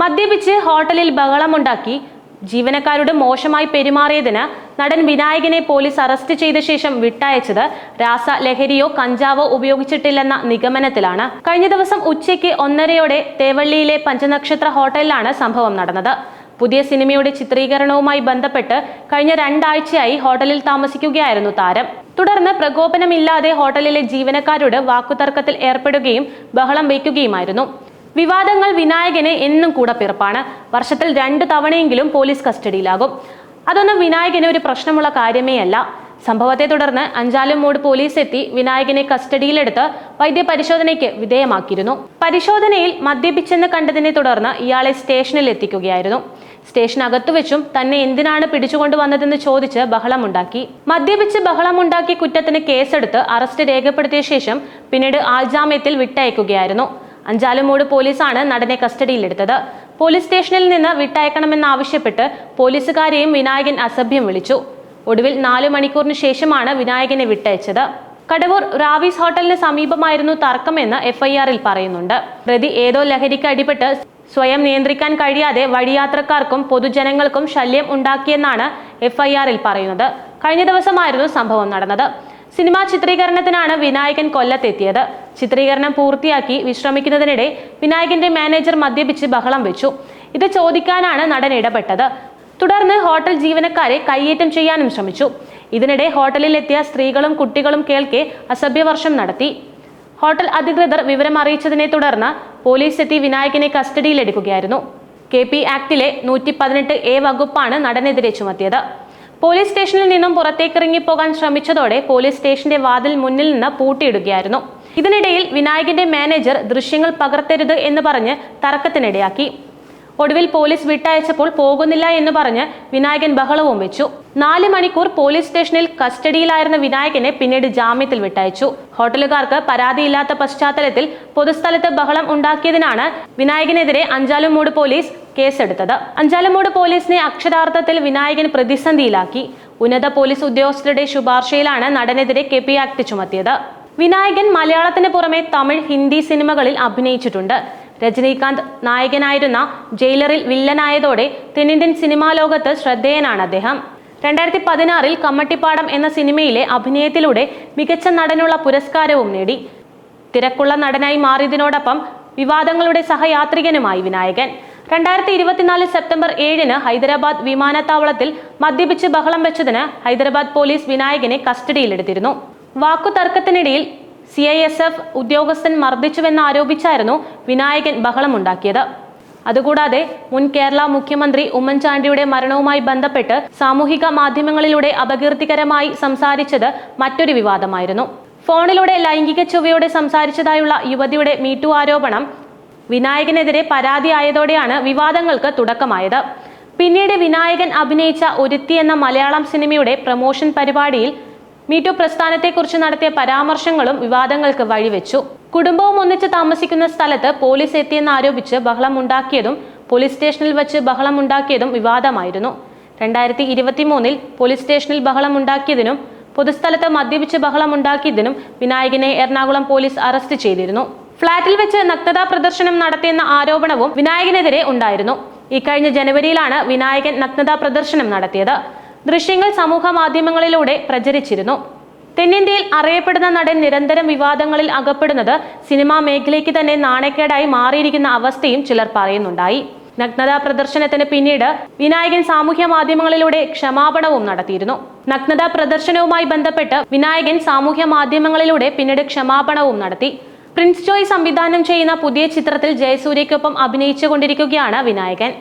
മദ്യപിച്ച് ഹോട്ടലിൽ ബഹളമുണ്ടാക്കി ജീവനക്കാരോട് മോശമായി പെരുമാറിയതിന് നടൻ വിനായകനെ പോലീസ് അറസ്റ്റ് ചെയ്ത ശേഷം വിട്ടയച്ചത് രാസ ലഹരിയോ കഞ്ചാവോ ഉപയോഗിച്ചിട്ടില്ലെന്ന നിഗമനത്തിലാണ്. കഴിഞ്ഞ ദിവസം ഉച്ചയ്ക്ക് ഒന്നരയോടെ തേവള്ളിയിലെ പഞ്ചനക്ഷത്ര ഹോട്ടലിലാണ് സംഭവം നടന്നത്. പുതിയ സിനിമയുടെ ചിത്രീകരണവുമായി ബന്ധപ്പെട്ട് കഴിഞ്ഞ രണ്ടാഴ്ചയായി ഹോട്ടലിൽ താമസിക്കുകയായിരുന്നു താരം. തുടർന്ന് പ്രകോപനമില്ലാതെ ഹോട്ടലിലെ ജീവനക്കാരോട് വാക്കുതർക്കത്തിൽ ഏർപ്പെടുകയും ബഹളം വയ്ക്കുകയുമായിരുന്നു. വിവാദങ്ങൾ വിനായകന് എന്നും കൂടെ പിറപ്പാണ്. വർഷത്തിൽ രണ്ട് തവണയെങ്കിലും പോലീസ് കസ്റ്റഡിയിലാകും. അതൊന്നും വിനായകന് ഒരു പ്രശ്നമുള്ള കാര്യമേ അല്ല. സംഭവത്തെ തുടർന്ന് അഞ്ചാലും മോഡ് പോലീസ് എത്തി വിനായകനെ കസ്റ്റഡിയിലെടുത്ത് വൈദ്യപരിശോധനയ്ക്ക് വിധേയമാക്കിയിരുന്നു. പരിശോധനയിൽ മദ്യപിച്ചെന്ന് കണ്ടതിനെ തുടർന്ന് ഇയാളെ സ്റ്റേഷനിൽ എത്തിക്കുകയായിരുന്നു. സ്റ്റേഷനകത്തു വെച്ചും തന്നെ എന്തിനാണ് പിടിച്ചുകൊണ്ടുവന്നതെന്ന് ചോദിച്ച് ബഹളമുണ്ടാക്കി. മദ്യപിച്ച് ബഹളമുണ്ടാക്കി കുറ്റത്തിന് കേസെടുത്ത് അറസ്റ്റ് രേഖപ്പെടുത്തിയ ശേഷം പിന്നീട് ആൾജാമ്യത്തിൽ വിട്ടയക്കുകയായിരുന്നു. അഞ്ചാലുമൂട് പോലീസാണ് നടനെ കസ്റ്റഡിയിലെടുത്തത്. പോലീസ് സ്റ്റേഷനിൽ നിന്ന് വിട്ടയക്കണമെന്നാവശ്യപ്പെട്ട് പോലീസുകാരെയും വിനായകൻ അസഭ്യം വിളിച്ചു. ഒടുവിൽ നാലു മണിക്കൂറിന് ശേഷമാണ് വിനായകനെ വിട്ടയച്ചത്. കടവൂർ റാവീസ് ഹോട്ടലിന് സമീപമായിരുന്നു തർക്കമെന്ന് എഫ്ഐആറിൽ പറയുന്നുണ്ട്. പ്രതി ഏതോ ലഹരിക്ക് അടിപ്പെട്ട് സ്വയം നിയന്ത്രിക്കാൻ കഴിയാതെ വഴിയാത്രക്കാർക്കും പൊതുജനങ്ങൾക്കും ശല്യം ഉണ്ടാക്കിയെന്നാണ് എഫ്ഐആറിൽ പറയുന്നത്. കഴിഞ്ഞ ദിവസമായിരുന്നു സംഭവം നടന്നത്. സിനിമാ ചിത്രീകരണത്തിനാണ് വിനായകൻ കൊല്ലത്തെത്തിയത്. ചിത്രീകരണം പൂർത്തിയാക്കി വിശ്രമിക്കുന്നതിനിടെ വിനായകന്റെ മാനേജർ മദ്യപിച്ച് ബഹളം വെച്ചു. ഇത് ചോദിക്കാനാണ് നടൻ ഇടപെട്ടത്. തുടർന്ന് ഹോട്ടൽ ജീവനക്കാരെ കയ്യേറ്റം ചെയ്യാനും ശ്രമിച്ചു. ഇതിനിടെ ഹോട്ടലിൽ എത്തിയ സ്ത്രീകളും കുട്ടികളും കേൾക്കെ അസഭ്യവർഷം നടത്തി. ഹോട്ടൽ അധികൃതർ വിവരം അറിയിച്ചതിനെ തുടർന്ന് പോലീസ് എത്തി വിനായകനെ കസ്റ്റഡിയിലെടുക്കുകയായിരുന്നു. കെ പി ആക്ടിലെ നൂറ്റി പതിനെട്ട് എ വകുപ്പാണ് നടനെതിരെ ചുമത്തിയത്. പോലീസ് സ്റ്റേഷനിൽ നിന്നും പുറത്തേക്കിറങ്ങി പോകാൻ ശ്രമിച്ചതോടെ പോലീസ് സ്റ്റേഷന്റെ വാതിൽ മുന്നിൽ നിന്ന് പൂട്ടിയിടുകയായിരുന്നു. ഇതിനിടയിൽ വിനായകന്റെ മാനേജർ ദൃശ്യങ്ങൾ പകർത്തരുത് എന്ന് പറഞ്ഞ് തർക്കത്തിനിടയാക്കി. ഒടുവിൽ പോലീസ് വിട്ടയച്ചപ്പോൾ പോകുന്നില്ല എന്ന് പറഞ്ഞ് വിനായകൻ ബഹളവും വെച്ചു. നാല് മണിക്കൂർ പോലീസ് സ്റ്റേഷനിൽ കസ്റ്റഡിയിലായിരുന്ന വിനായകനെ പിന്നീട് ജാമ്യത്തിൽ വിട്ടയച്ചു. ഹോട്ടലുകാർക്ക് പരാതിയില്ലാത്ത പശ്ചാത്തലത്തിൽ പൊതുസ്ഥലത്ത് ബഹളം ഉണ്ടാക്കിയതിനാണ് വിനായകനെതിരെ അഞ്ചാലുമൂട് പോലീസ് കേസെടുത്തത്. അഞ്ചാലമൂട് പോലീസിനെ അക്ഷരാർത്ഥത്തിൽ വിനായകൻ പ്രതിസന്ധിയിലാക്കി. ഉന്നത പോലീസ് ഉദ്യോഗസ്ഥരുടെ ശുപാർശയിലാണ് നടനെതിരെ കെ പി ആക്ട് ചുമത്തിയത്. വിനായകൻ മലയാളത്തിന് പുറമെ തമിഴ് ഹിന്ദി സിനിമകളിൽ അഭിനയിച്ചിട്ടുണ്ട്. രജനീകാന്ത് നായകനായിരുന്ന ജയിലറിൽ വില്ലനായതോടെ തെന്നിന്ത്യൻ സിനിമാ ലോകത്ത് ശ്രദ്ധേയനാണ് അദ്ദേഹം. രണ്ടായിരത്തി പതിനാറിൽ കമ്മട്ടിപ്പാടം എന്ന സിനിമയിലെ അഭിനയത്തിലൂടെ മികച്ച നടനുള്ള പുരസ്കാരവും നേടി. തിരക്കുള്ള നടനായി മാറിയതിനോടൊപ്പം വിവാദങ്ങളുടെ സഹയാത്രികനുമായി വിനായകൻ. രണ്ടായിരത്തി ഇരുപത്തിനാല് സെപ്റ്റംബർ ഏഴിന് ഹൈദരാബാദ് വിമാനത്താവളത്തിൽ മദ്യപിച്ച് ബഹളം വെച്ചതിന് ഹൈദരാബാദ് പോലീസ് വിനായകനെ കസ്റ്റഡിയിലെടുത്തിരുന്നു. വാക്കുതർക്കത്തിനിടയിൽ സി ഐ എസ് എഫ് ഉദ്യോഗസ്ഥൻ മർദ്ദിച്ചുവെന്നാരോപിച്ചായിരുന്നു വിനായകൻ ബഹളമുണ്ടാക്കിയത്. അതുകൂടാതെ മുൻ കേരള മുഖ്യമന്ത്രി ഉമ്മൻചാണ്ടിയുടെ മരണവുമായി ബന്ധപ്പെട്ട് സാമൂഹിക മാധ്യമങ്ങളിലൂടെ അപകീർത്തികരമായി സംസാരിച്ചത് മറ്റൊരു വിവാദമായിരുന്നു. ഫോണിലൂടെ ലൈംഗിക ചൊവ്വയോടെ സംസാരിച്ചതായുള്ള യുവതിയുടെ മീറ്റു ആരോപണം വിനായകനെതിരെ പരാതിയായതോടെയാണ് വിവാദങ്ങൾക്ക് തുടക്കമായത്. പിന്നീട് വിനായകൻ അഭിനയിച്ച ഒരുത്തി എന്ന മലയാളം സിനിമയുടെ പ്രമോഷൻ പരിപാടിയിൽ മീറ്റു പ്രസ്ഥാനത്തെക്കുറിച്ച് നടത്തിയ പരാമർശങ്ങളും വിവാദങ്ങൾക്ക് വഴിവെച്ചു. കുടുംബവും ഒന്നിച്ച് താമസിക്കുന്ന സ്ഥലത്ത് പോലീസ് എത്തിയെന്നാരോപിച്ച് ബഹളമുണ്ടാക്കിയതും പോലീസ് സ്റ്റേഷനിൽ വെച്ച് ബഹളമുണ്ടാക്കിയതും വിവാദമായിരുന്നു. രണ്ടായിരത്തി ഇരുപത്തി മൂന്നിൽ പോലീസ് സ്റ്റേഷനിൽ ബഹളമുണ്ടാക്കിയതിനും പൊതുസ്ഥലത്ത് മദ്യപിച്ച് ബഹളമുണ്ടാക്കിയതിനും വിനായകനെ എറണാകുളം പോലീസ് അറസ്റ്റ് ചെയ്തിരുന്നു. ഫ്ളാറ്റിൽ വെച്ച് നഗ്നതാ പ്രദർശനം നടത്തിയെന്ന ആരോപണവും വിനായകനെതിരെ ഉണ്ടായിരുന്നു. ഇക്കഴിഞ്ഞ ജനുവരിയിലാണ് വിനായകൻ നഗ്നതാ പ്രദർശനം നടത്തിയത്. ദൃശ്യങ്ങൾ സമൂഹ മാധ്യമങ്ങളിലൂടെ പ്രചരിച്ചിരുന്നു. തെന്നിന്ത്യയിൽ അറിയപ്പെടുന്ന നടൻ നിരന്തരം വിവാദങ്ങളിൽ അകപ്പെടുന്നത് സിനിമാ മേഖലയ്ക്ക് തന്നെ നാണക്കേടായി മാറിയിരിക്കുന്ന അവസ്ഥയും ചിലർ പറയുന്നുണ്ടായി. നഗ്നതാ പ്രദർശനത്തിന് പിന്നീട് വിനായകൻ സാമൂഹ്യ മാധ്യമങ്ങളിലൂടെ ക്ഷമാപണവും നടത്തിയിരുന്നു. നഗ്നതാ പ്രദർശനവുമായി ബന്ധപ്പെട്ട് വിനായകൻ സാമൂഹ്യ മാധ്യമങ്ങളിലൂടെ പിന്നീട് ക്ഷമാപണവും നടത്തി. പ്രിൻസ് ജോയ് സംവിധാനം ചെയ്യുന്ന പുതിയ ചിത്രത്തിൽ ജയസൂര്യയ്ക്കൊപ്പം അഭിനയിച്ചുകൊണ്ടിരിക്കുകയാണ് വിനായകൻ.